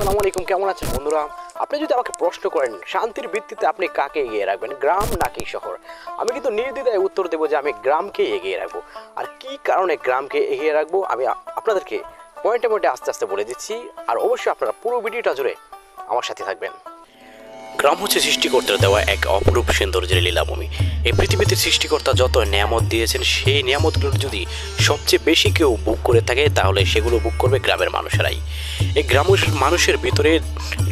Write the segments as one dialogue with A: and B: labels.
A: আসসালামু আলাইকুম, কেমন আছেন বন্ধুরা? আপনি যদি আমাকে প্রশ্ন করেন, শান্তির ভিত্তিতে আপনি কাকে এগিয়ে রাখবেন, গ্রাম নাকি শহর? আমি কিন্তু নির্দ্বিধায় উত্তর দেবো যে আমি গ্রামকে এগিয়ে রাখব। আর কি কারণে গ্রামকে এগিয়ে রাখব, আমি আপনাদেরকে পয়েন্টে পয়েন্টে আস্তে আস্তে বলে দিচ্ছি। আর অবশ্যই আপনারা পুরো ভিডিওটা জুড়ে আমার সাথে থাকবেন। গ্রাম হচ্ছে সৃষ্টিকর্তার দেওয়া এক অপরূপ সৌন্দর্যের লীলাভূমি। এই পৃথিবীতে সৃষ্টিকর্তা যত নিয়ামত দিয়েছেন, সেই নিয়ামতগুলো যদি সবচেয়ে বেশি কেউ বুক করে থাকে, তাহলে সেগুলো বুক করবে গ্রামের মানুষেরাই। এই গ্রামের মানুষের ভিতরে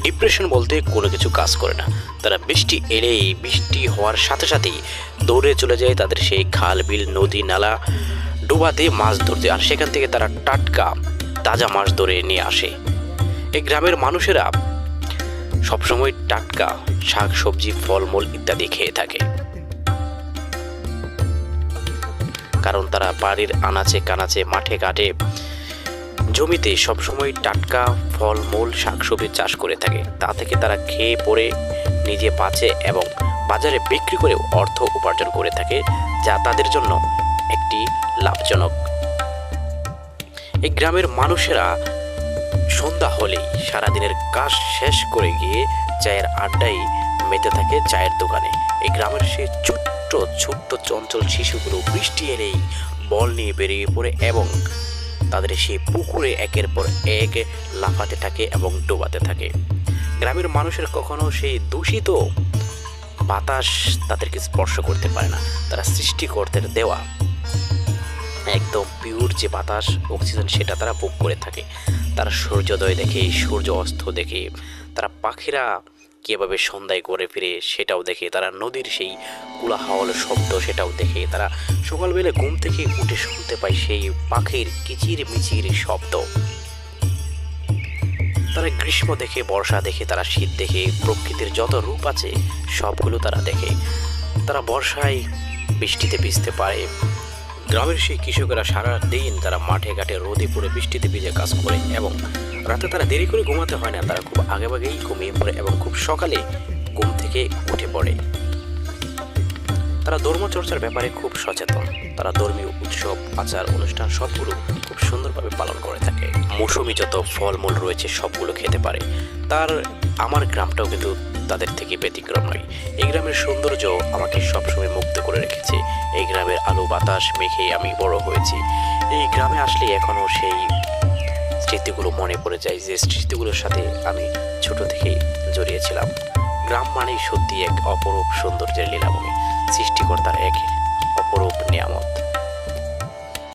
A: ডিপ্রেশন বলতে কোনো কিছু কাজ করে না। তারা বৃষ্টি এলেই, বৃষ্টি হওয়ার সাথে সাথেই দৌড়ে চলে যায় তাদের সেই খাল, বিল, নদী, নালা ডোবাতে মাছ ধরতে। আর সেখান থেকে তারা টাটকা, তাজা মাছ ধরে নিয়ে আসে। এই গ্রামের মানুষেরা সবসময় টাটকা, শাক, সবজি, ফলমূল ইত্যাদি খেয়ে থাকে। কারণ তারা বাড়ির আনাচে কানাচে, মাঠে ঘাটে, জমিতে সবসময় টাটকা, ফলমূল, শাকসবজি চাষ করে থাকে। তা থেকে তারা খেয়ে পরে নিজে বাঁচে এবং বাজারে বিক্রি করে অর্থ উপার্জন করে থাকে, যা তাদের জন্য একটি লাভজনক। এই গ্রামের মানুষেরা সন্ধ্যা হলেই সারাদিনের কাজ শেষ করে গিয়ে চায়ের আড্ডায় মেতে থাকে চায়ের দোকানে। এই গ্রামের সেই ছোট্ট ছোট্ট চঞ্চল শিশুগুলো বৃষ্টি এলেই বল নিয়ে বেরিয়ে পড়ে এবং তাদের সেই পুকুরে একের পর এক লাফাতে থাকে এবং ডোবাতে থাকে। গ্রামের মানুষের কখনো সেই দূষিত বাতাস তাদেরকে স্পর্শ করতে পারে না। তারা সৃষ্টিকর্তের দেওয়া একদম পিওর যে বাতাস অক্সিজেন সেটা তারা ভোগ করে থাকে। তারা সূর্যোদয় দেখে, সূর্য অস্ত দেখে, তারা পাখিরা কীভাবে সন্ধ্যায় করে ফিরে সেটাও দেখে, তারা নদীর সেই কুলাহাওয়াল শব্দ সেটাও দেখে, তারা সকালবেলা ঘুম থেকে উঠে শুনতে পায় সেই পাখির কিচির মিচির শব্দ। তারা গ্রীষ্ম দেখে, বর্ষা দেখে, তারা শীত দেখে, প্রকৃতির যত রূপ আছে, সবগুলো তারা দেখে। তারা বর্ষায় বৃষ্টিতে ভিজতে পারে গ্রামের সেই কৃষকেরা সারা দিন তারা মাঠে ঘাটে রোদে পড়ে বৃষ্টিতে ভিজে কাজ করে এবং রাতে তারা দেরি করে ঘুমাতে হয় না, তারা খুব আগেভাগেই ঘুমিয়ে পড়ে এবং খুব সকালে ঘুম থেকে উঠে পড়ে। তারা ধর্মচর্চার ব্যাপারে খুব সচেতন। তারা ধর্মীয় উৎসব, আচার, অনুষ্ঠান সবগুলো খুব সুন্দরভাবে পালন করে থাকে। মৌসুমি যত ফলমূল রয়েছে সবগুলো খেতে পারে। তার আমার গ্রামটাও কিন্তু তাদের থেকে ব্যতিক্রম নয়। এই গ্রামের সৌন্দর্য আমাকে সবসময় মুগ্ধ করে রেখেছে। এই গ্রামের আলো, বাতাস মেখে আমি বড় হয়েছি। এই গ্রামে আসলে এখনও সেই স্মৃতিগুলো মনে পড়ে যায়, যে স্মৃতিগুলোর সাথে আমি ছোট থেকেই জড়িয়েছিলাম। গ্রাম মানেই সত্যি এক অপরূপ সৌন্দর্যের লীলাভূমি, সৃষ্টিকর্তার এক অপরূপ নিয়ামত।